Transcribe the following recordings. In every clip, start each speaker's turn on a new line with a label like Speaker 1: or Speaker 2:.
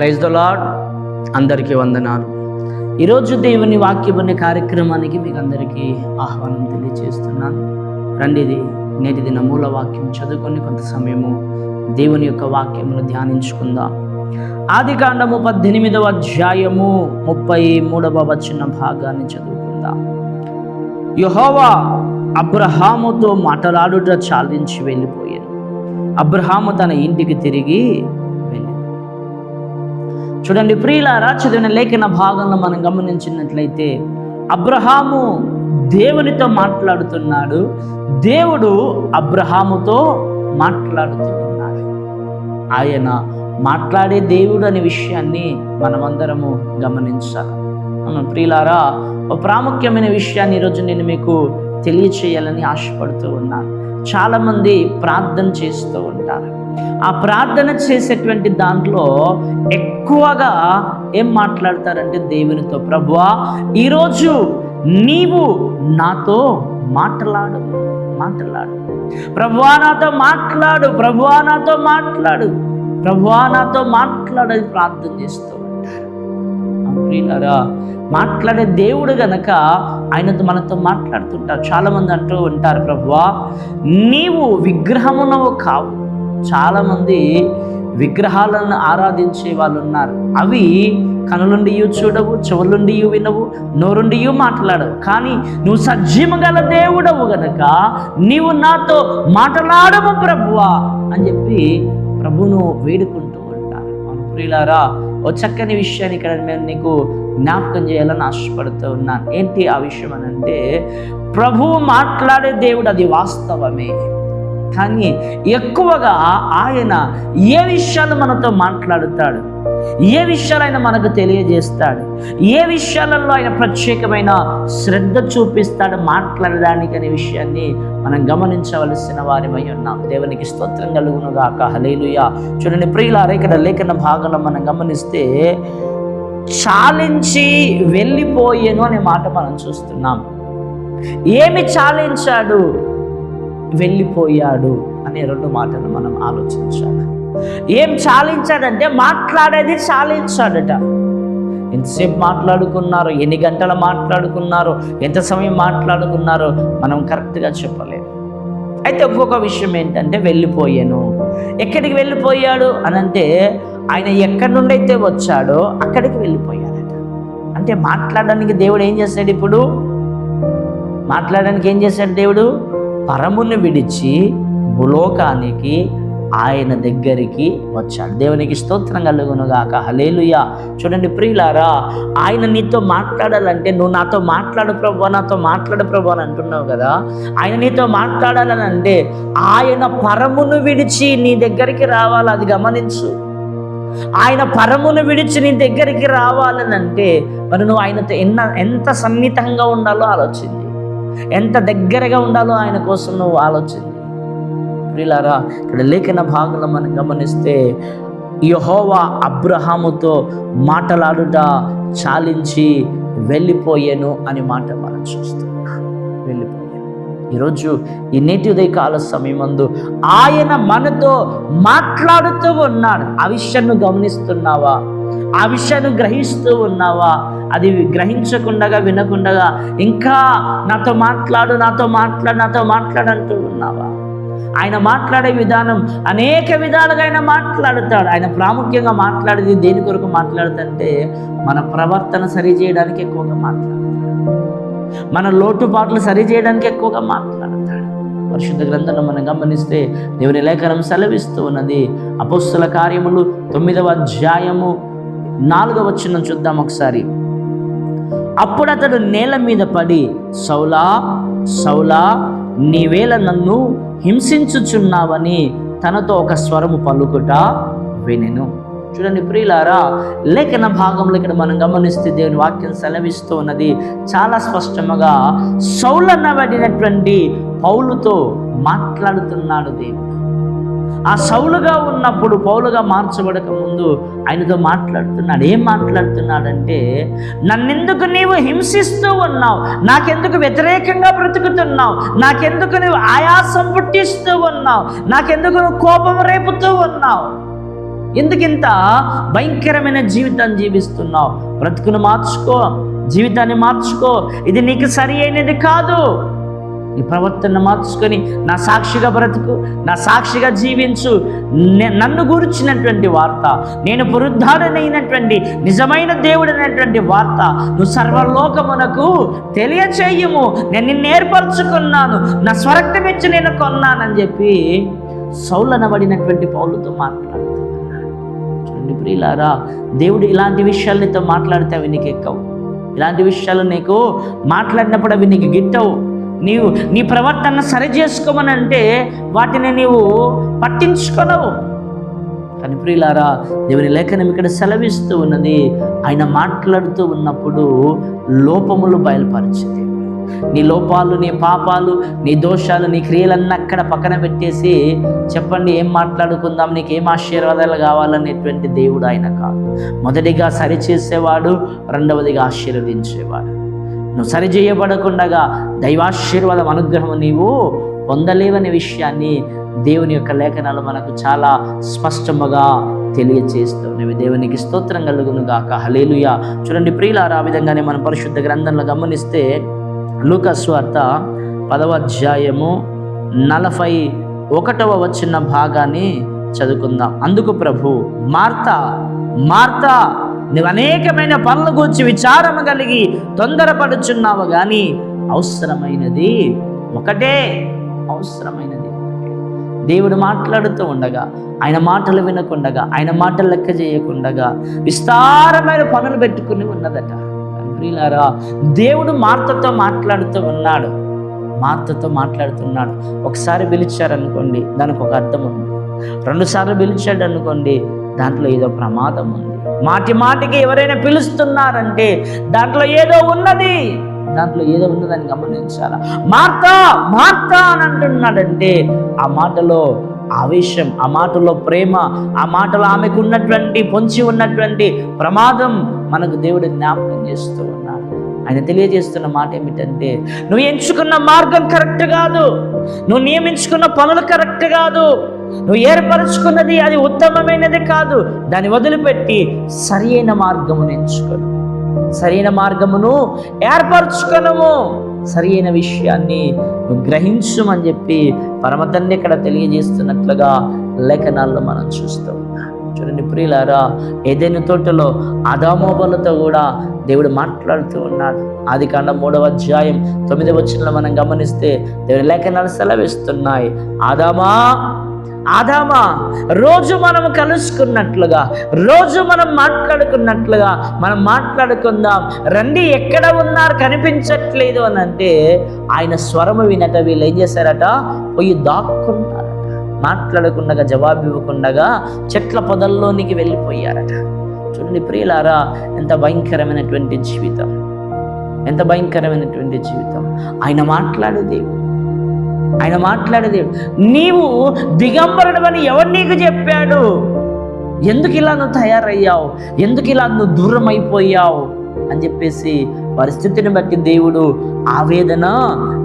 Speaker 1: Praise the lord అందరికీ వందనాలు. ఈరోజు దేవుని వాక్యం అనే కార్యక్రమానికి మీకు అందరికీ ఆహ్వానం తెలియజేస్తున్నాను. రండి ఇది నేటి దిన మూల వాక్యం. చదువుకొని కొంత సమయము దేవుని యొక్క వాక్యమును ధ్యానించుకుందాం. ఆది కాండము పద్దెనిమిదవ అధ్యాయము ముప్పై మూడవ వచ్చిన భాగాన్ని చదువుకుందాం. యహోవా అబ్రహాముతో మాటలాడుట చాలించి వెళ్ళిపోయాను. అబ్రహాము తన ఇంటికి తిరిగి చూడండి ప్రియులారా చదివిన లేఖన భాగంలో మనం గమనించినట్లయితే అబ్రహాము దేవునితో మాట్లాడుతున్నాడు దేవుడు అబ్రహాముతో మాట్లాడుతున్నాడు. ఆయన మాట్లాడే దేవుడు అనే విషయాన్ని మనమందరము గమనించాలి. అవును ప్రియులారా ఒక ప్రాముఖ్యమైన విషయాన్ని ఈరోజు నేను మీకు తెలియచేయాలని ఆశపడుతూ ఉన్నాను. చాలామంది ప్రార్థన చేస్తూ ఉంటారు. ఆ ప్రార్థన చేసేటువంటి దాంట్లో ఎక్కువగా ఏం మాట్లాడతారంటే దేవునితో ప్రభువా ఈరోజు నీవు నాతో మాట్లాడు మాట్లాడు. ప్రభువా నాతో మాట్లాడు ప్రభువా నాతో మాట్లాడు. ప్రభువా నాతో మాట్లాడని ప్రార్థన చేస్తూ ఉంటారు. ప్రియులారా మాట్లాడే దేవుడు గనక ఆయనతో మనతో మాట్లాడుతుంటారు. చాలామంది అంటూ ఉంటారు ప్రభువా నీవు విగ్రహమునవు కావు. చాలామంది విగ్రహాలను ఆరాధించే వాళ్ళు ఉన్నారు. అవి కనులుండి చూడవు చెవులుండి వినవు నోరుండి మాట్లాడవు. కానీ నువ్వు సజీవ గల దేవుడవు గనక నీవు నాతో మాట్లాడము ప్రభువా అని చెప్పి ప్రభును వేడుకుంటూ ఉంటారు. అవును ప్రియులారా ఓ చక్కని విషయాన్ని ఇక్కడ నేను నీకు జ్ఞాపకం చేయాలని ఆశపడుతూ ఉన్నాను. ఏంటి ఆ విషయం అని అంటే ప్రభువు మాట్లాడే దేవుడు అది వాస్తవమే. కానీ ఎక్కువగా ఆయన ఏ విషయాలు మనతో మాట్లాడుతాడు? ఏ విషయాలు ఆయన మనకు తెలియజేస్తాడు? ఏ విషయాలలో ఆయన ప్రత్యేకమైన శ్రద్ధ చూపిస్తాడు మాట్లాడడానికి అనే విషయాన్ని మనం గమనించవలసిన వారిమై ఉన్నాం. దేవునికి స్తోత్రం కలుగునుగాక. హలేలుయ చూడండి ప్రియులారా ఇక్కడ లేఖన భాగంలో మనం గమనిస్తే చాలించి వెళ్ళిపోయాను అనే మాట మనం చూస్తున్నాం. ఏమి చాలించాడు? వెళ్ళిపోయాడు అనే రెండు మాటలు మనం ఆలోచించాలి. ఏం చాలించాడంటే మాట్లాడేది చాలించాడట. ఎంతసేపు మాట్లాడుకున్నారు? ఎన్ని గంటలు మాట్లాడుకున్నారో? ఎంత సమయం మాట్లాడుకున్నారో? మనం కరెక్ట్గా చెప్పలేము. అయితే ఇంకొక విషయం ఏంటంటే వెళ్ళిపోయాను. ఎక్కడికి వెళ్ళిపోయాడు? అని అంటే ఆయన ఎక్కడి నుండి అయితే వచ్చాడో అక్కడికి వెళ్ళిపోయాడట. అంటే మాట్లాడడానికి దేవుడు ఏం చేస్తాడు ఇప్పుడు? మాట్లాడడానికి ఏం చేశాడు దేవుడు? పరమును విడిచి భూలోకానికి ఆయన దగ్గరికి వచ్చాడు. దేవునికి స్తోత్రం కలుగునుగాక. హలేలుయ చూడండి ప్రియులారా ఆయన నీతో మాట్లాడాలంటే నువ్వు నాతో మాట్లాడు ప్రభు నాతో మాట్లాడు ప్రభు అని అంటున్నావు కదా. ఆయన నీతో మాట్లాడాలని అంటే ఆయన పరమును విడిచి నీ దగ్గరికి రావాలి? అది గమనించు. ఆయన పరమును విడిచి నీ దగ్గరికి రావాలని అంటే మరి నువ్వు ఆయనతో ఎన్న ఎంత సన్నిహితంగా ఉండాలో ఆలోచింది ఎంత దగ్గరగా ఉండాలో ఆయన కోసం నువ్వు ఆలోచన ప్రిలారా ఇక్కడ లేఖన భాగంలో మనం గమనిస్తే యహోవా అబ్రహాముతో మాటలాడుట చాలించి వెళ్ళిపోయాను అని మాట మనం చూస్తున్నాం. వెళ్ళిపోయాను. ఈరోజు ఈ నేటి ఉదయ కాల సమయమందు ఆయన మనతో మాట్లాడుతూ ఉన్నాడు. ఆ విషయాన్ని గమనిస్తున్నావా? ఆ విషయాన్ని గ్రహిస్తూ ఉన్నావా? అది గ్రహించకుండా వినకుండా ఇంకా నాతో మాట్లాడు నాతో మాట్లాడు నాతో మాట్లాడంటూ ఉన్నావా? ఆయన మాట్లాడే విధానం అనేక విధాలుగా ఆయన మాట్లాడుతాడు. ఆయన ప్రాముఖ్యంగా మాట్లాడేది దేని కొరకు మాట్లాడుతుంటే మన ప్రవర్తన సరి చేయడానికి ఎక్కువగా మాట్లాడతాడు. మన లోటుపాట్లు సరి చేయడానికి ఎక్కువగా మాట్లాడతాడు. పరిశుద్ధ గ్రంథంలో మనం గమనిస్తే దేవుని లేఖనం సెలవిస్తూ ఉన్నది. అపోస్తుల కార్యములు తొమ్మిదవ అధ్యాయము నాలుగవ వచ్చిన చూద్దాం ఒకసారి. అప్పుడు అతడు నేల మీద పడి సౌలా సౌలా నీవేళ నన్ను హింసించుచున్నావని తనతో ఒక స్వరము పలుకుట వినెను. చూడండి ప్రియులారా లేఖన భాగంలో ఇక్కడ మనం గమనిస్తే దేవుని వాక్యం సెలవిస్తూ ఉన్నది. చాలా స్పష్టముగా సౌలనబడినటువంటి పౌలుతో మాట్లాడుతున్నాడు దేవుడు. ఆ సౌలుగా ఉన్నప్పుడు పౌలుగా మార్చబడక ముందు ఆయనతో మాట్లాడుతున్నాడు. ఏం మాట్లాడుతున్నాడంటే నన్నెందుకు నీవు హింసిస్తూ ఉన్నావు? నాకెందుకు వ్యతిరేకంగా బ్రతుకుతున్నావు? నాకెందుకు నువ్వు ఆయాసం పుట్టిస్తూ ఉన్నావు? నాకెందుకు నువ్వు కోపం రేపుతూ ఉన్నావు? ఎందుకింత భయంకరమైన జీవితాన్ని జీవిస్తున్నావు? బ్రతుకును మార్చుకో జీవితాన్ని మార్చుకో. ఇది నీకు సరి అయినది కాదు. నీ ప్రవర్తన మార్చుకొని నా సాక్షిగా బ్రతుకు నా సాక్షిగా జీవించు. నన్ను గురించినటువంటి వార్త నేను పురుద్ధారనైనటువంటి నిజమైన దేవుడైనటువంటి వార్త నువ్వు సర్వలోకమునకు తెలియచేయము. నేను నిన్ను ఏర్పరచుకున్నాను. నా స్వరక్తం ఇచ్చి నేను కొన్నానని చెప్పి సౌలనబడినటువంటి పౌలుతో మాట్లాడుతున్నాడు. చూడండి ప్రియులారా దేవుడు ఇలాంటి విషయాలు నీతో మాట్లాడితే అవి నీకు ఎక్కవు. ఇలాంటి విషయాలు నీకు మాట్లాడినప్పుడు అవి నీకు గిట్టవు. నీవు నీ ప్రవర్తన సరి చేసుకోమని అంటే వాటిని నీవు పట్టించుకోనవు కానీ ప్రియులారా దేవుని లేఖనం ఇక్కడ సెలవిస్తూ ఉన్నది ఆయన మాట్లాడుతూ ఉన్నప్పుడు లోపములు బయలుపరిచింది నీ లోపాలు నీ పాపాలు నీ దోషాలు నీ క్రియలన్నీ అక్కడ పక్కన పెట్టేసి చెప్పండి ఏం మాట్లాడుకుందాం నీకు ఏం ఆశీర్వాదాలు కావాలనేటువంటి దేవుడు ఆయన కాదు. మొదటిగా సరి చేసేవాడు రెండవదిగా ఆశీర్వదించేవాడు. నువ్వు సరిచేయబడకుండగా దైవాశీర్వాదం అనుగ్రహం నీవు పొందలేవనే విషయాన్ని దేవుని యొక్క లేఖనాలు మనకు చాలా స్పష్టముగా తెలియచేస్తున్నవి దేవునికి స్తోత్రం కలుగును గాక. హలేలుయ చూడండి ప్రియులారా ఆ విధంగానే మనం పరిశుద్ధ గ్రంథంలో గమనిస్తే లూకస్వార్త పదవ అధ్యాయము నలభై ఒకటవ వచ్చిన భాగాన్ని చదువుకుందాం. అందుకు ప్రభు మార్త మార్త నువ్వు అనేకమైన పనుల గురించి విచారము కలిగి తొందరపడుచున్నావు కానీ అవసరమైనది ఒకటే అవసరమైనది దేవుడు మాట్లాడుతూ ఉండగా ఆయన మాటలు వినకుండగా ఆయన మాటలు లెక్క చేయకుండగా విస్తారమైన పనులు పెట్టుకుని ఉన్నదట. ప్రియులారా దేవుడు మార్తతో మాట్లాడుతూ ఉన్నాడు. మార్తతో మాట్లాడుతున్నాడు. ఒకసారి పిలిచారనుకోండి దానికి ఒక అర్థం ఉంది. రెండుసార్లు పిలిచాడు అనుకోండి దాంట్లో ఏదో ప్రమాదం ఉంది. మాటి మాటికి ఎవరైనా పిలుస్తున్నారంటే దాంట్లో ఏదో ఉన్నది. దాంట్లో ఏదో ఉన్నదని గమనించాల? మార్తా మార్తా అని అంటున్నాడంటే ఆ మాటలో ఆవేశం ఆ మాటలో ప్రేమ ఆ మాటలో ఆమెకు ఉన్నటువంటి పొంచి ఉన్నటువంటి ప్రమాదం మనకు దేవుడు జ్ఞాపకం చేస్తూ ఉన్నాడు. ఆయన తెలియజేస్తున్న మాట ఏమిటంటే నువ్వు ఎంచుకున్న మార్గం కరెక్ట్ కాదు. నువ్వు నియమించుకున్న పనులు కరెక్ట్ కాదు. నువ్వు ఏర్పరచుకున్నది అది ఉత్తమమైనది కాదు. దాన్ని వదిలిపెట్టి సరి అయిన మార్గమును ఎంచుకోను సరైన మార్గమును ఏర్పరచుకునము. సరి అయిన విషయాన్ని నువ్వు గ్రహించమని చెప్పి పరమతన్ని ఇక్కడ తెలియజేస్తున్నట్లుగా లేఖనాల్లో మనం చూస్తూ ఉన్నాం. చూడండి ప్రియులారా ఏదైనా తోటలో అదామోబలతో కూడా దేవుడు మాట్లాడుతూ ఉన్నాడు. ఆది కాండ మూడవ అధ్యాయం తొమ్మిదవ వచ్చిన మనం గమనిస్తే దేవుడు లేఖనాలు సెలవిస్తున్నాయి. ఆదామా ఆదామా రోజు మనం కలుసుకున్నట్లుగా రోజు మనం మాట్లాడుకున్నట్లుగా మనం మాట్లాడుకుందాం. రండి ఎక్కడ ఉన్నారు కనిపించట్లేదు అని అంటే ఆయన స్వరము వినట వీళ్ళు ఏం చేశారట? పోయి దాక్కున్నారట మాట్లాడకుండా జవాబు ఇవ్వకుండా చెట్ల పొదల్లోనికి వెళ్ళిపోయారట. చూడండి ప్రియులారా ఎంత భయంకరమైనటువంటి జీవితం. ఎంత భయంకరమైనటువంటి జీవితం. ఆయన మాట్లాడే దేవుడు. ఆయన మాట్లాడేది నీవు దిగంబరుడు ఎవరు నీకు చెప్పాడు? ఎందుకు ఇలా నువ్వు తయారయ్యావు? ఎందుకు ఇలా నువ్వు దూరం అయిపోయావు అని చెప్పేసి పరిస్థితిని బట్టి దేవుడు ఆవేదన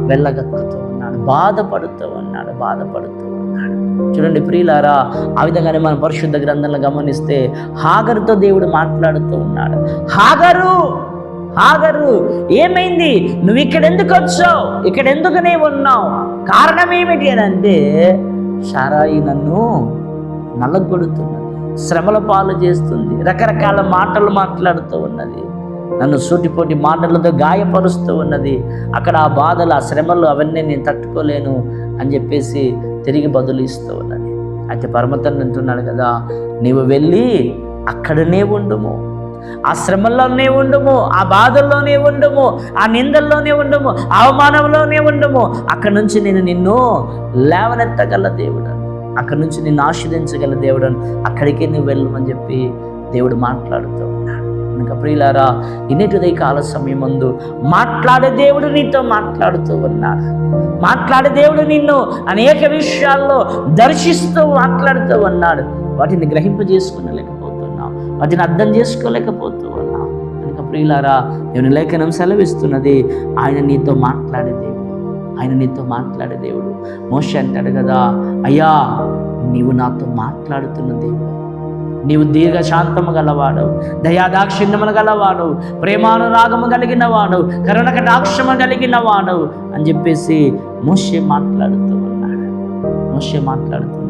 Speaker 1: వెళ్ళగక్కుతూ ఉన్నాడు. బాధపడుతూ ఉన్నాడు బాధపడుతూ ఉన్నాడు. చూడండి ప్రియులారా ఆ విధంగానే మన పరిశుద్ధ గ్రంథంలో గమనిస్తే హాగరుతో దేవుడు మాట్లాడుతూ ఉన్నాడు. హాగరు హాగరు ఏమైంది? నువ్వు ఇక్కడ ఎందుకు వచ్చావు? ఇక్కడ ఎందుకు నీవు ఉన్నావు? కారణం ఏమిటి అని అంటే షారాయి నన్ను నల్లగొడుతున్నది శ్రమల పాలు చేస్తుంది రకరకాల మాటలు మాట్లాడుతూ ఉన్నది నన్ను సూటిపోటి మాటలతో గాయపరుస్తూ ఉన్నది అక్కడ ఆ బాధలు ఆ శ్రమలు అవన్నీ నేను తట్టుకోలేను అని చెప్పేసి తిరిగి బదులు ఇస్తూ ఉన్నది. అయితే పరమతన్ అంటున్నాడు కదా నీవు వెళ్ళి అక్కడనే ఉండుము ఆ శ్రమల్లోనే ఉండము ఆ బాధల్లోనే ఉండము ఆ నిందల్లోనే ఉండము అవమానంలోనే ఉండము. అక్కడి నుంచి నేను నిన్ను లేవనెత్తగల దేవుడు అక్కడి నుంచి నిన్ను ఆశీర్దించగల దేవుడు అక్కడికే నువ్వు వెళ్ళమని చెప్పి దేవుడు మాట్లాడుతూ ఉన్నాడు. కనుక ప్రియులారా ఇన్నిటిదై కాల సమయం ముందు మాట్లాడే దేవుడు నీతో మాట్లాడుతూ ఉన్నాడు. మాట్లాడే దేవుడు నిన్ను అనేక విషయాల్లో దర్శిస్తూ మాట్లాడుతూ ఉన్నాడు. వాటిని గ్రహింపజేసుకునలేకపోతున్నావు వాటిని అర్థం చేసుకోలేకపోతూ ఉన్నాం కనుక ప్రియులారా దేవుని లేఖనం సెలవిస్తున్నది ఆయన నీతో మాట్లాడే దేవుడు. ఆయన నీతో మాట్లాడే దేవుడు. మోష అంటాడు కదా అయ్యా నీవు నాతో మాట్లాడుతున్న దేవుడు. నీవు దీర్ఘశాంతము గలవాడు దయాదాక్షిణ్యములు గలవాడు ప్రేమానురాగము కలిగిన వాడు కరుణక దాక్షము కలిగిన వాడు అని చెప్పేసి మోషే మాట్లాడుతూ ఉన్నాడు. మోషే మాట్లాడుతున్నాడు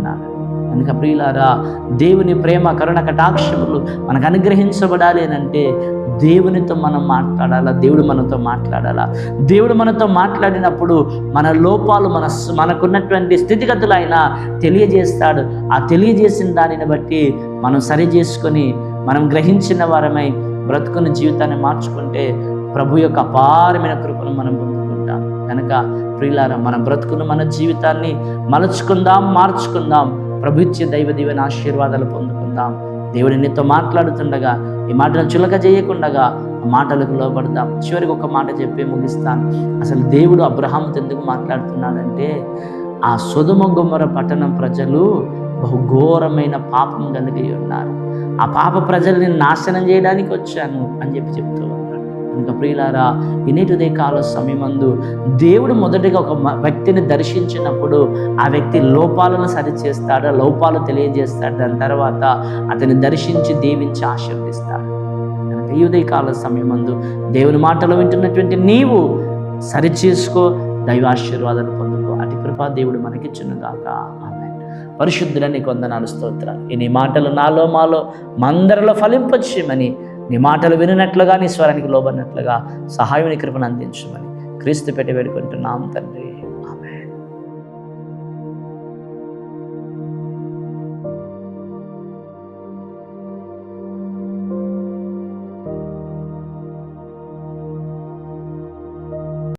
Speaker 1: కనుక ప్రియులారా దేవుని ప్రేమ కరుణ కటాక్షములు మనకు అనుగ్రహించబడాలి అని అంటే దేవునితో మనం మాట్లాడాలా? దేవుడు మనతో మాట్లాడాలా? దేవుడు మనతో మాట్లాడినప్పుడు మన లోపాలు మన మనకున్నటువంటి స్థితిగతులు ఆయన తెలియజేస్తాడు. ఆ తెలియజేసిన దానిని బట్టి మనం సరి చేసుకొని మనం గ్రహించిన వారమై బ్రతుకున్న జీవితాన్ని మార్చుకుంటే ప్రభు యొక్క అపారమైన కృపను మనం పొందుకుంటాం. కనుక ప్రియులారా మన బ్రతుకును మన జీవితాన్ని మలుచుకుందాం మార్చుకుందాం. ప్రభుత్వ దైవ దీవెన ఆశీర్వాదాలు పొందుకుందాం. దేవుడు నీతో మాట్లాడుతుండగా ఈ మాటలు చులక చేయకుండగా ఆ మాటలకు లోపడదాం చివరికి ఒక మాట చెప్పి ముగిస్తాను. అసలు దేవుడు అబ్రహాంతో ఎందుకు మాట్లాడుతున్నాడంటే ఆ సుధుమ గుమ్మర పట్టణం ప్రజలు బహుఘోరమైన పాపం కలిగి ఉన్నారు. ఆ పాప ప్రజల్ని నాశనం చేయడానికి వచ్చాను అని చెప్పి చెప్తూ కనుక ప్రియులారా ఇనేటిదే కాల సమయమందు దేవుడు మొదటిగా ఒక వ్యక్తిని దర్శించినప్పుడు ఆ వ్యక్తి లోపాలను సరిచేస్తాడు ఆ లోపాలు తెలియజేస్తాడు? దాని తర్వాత అతన్ని దర్శించి దీవించి ఆశీర్వదిస్తాడు. కనుక ఈ కాల సమయమందు దేవుని మాటలు వింటున్నటువంటి నీవు సరిచేసుకో దైవాశీర్వాదాలు పొందుకో. అటు కృపా దేవుడు మనకిచ్చునుగాక ఆమె పరిశుద్ధులని నీకు స్తోత్రాలు. ఈ మాటలు నాలో మాలో మందరిలో ఫలింపచ్చేయమని నీ మాటలు వినినట్లుగా నీ స్వరానికి లోబడినట్లుగా సహాయం కృపను అందించమని క్రీస్తు పెట్టి వేడుకుంటున్నాం తండ్రి.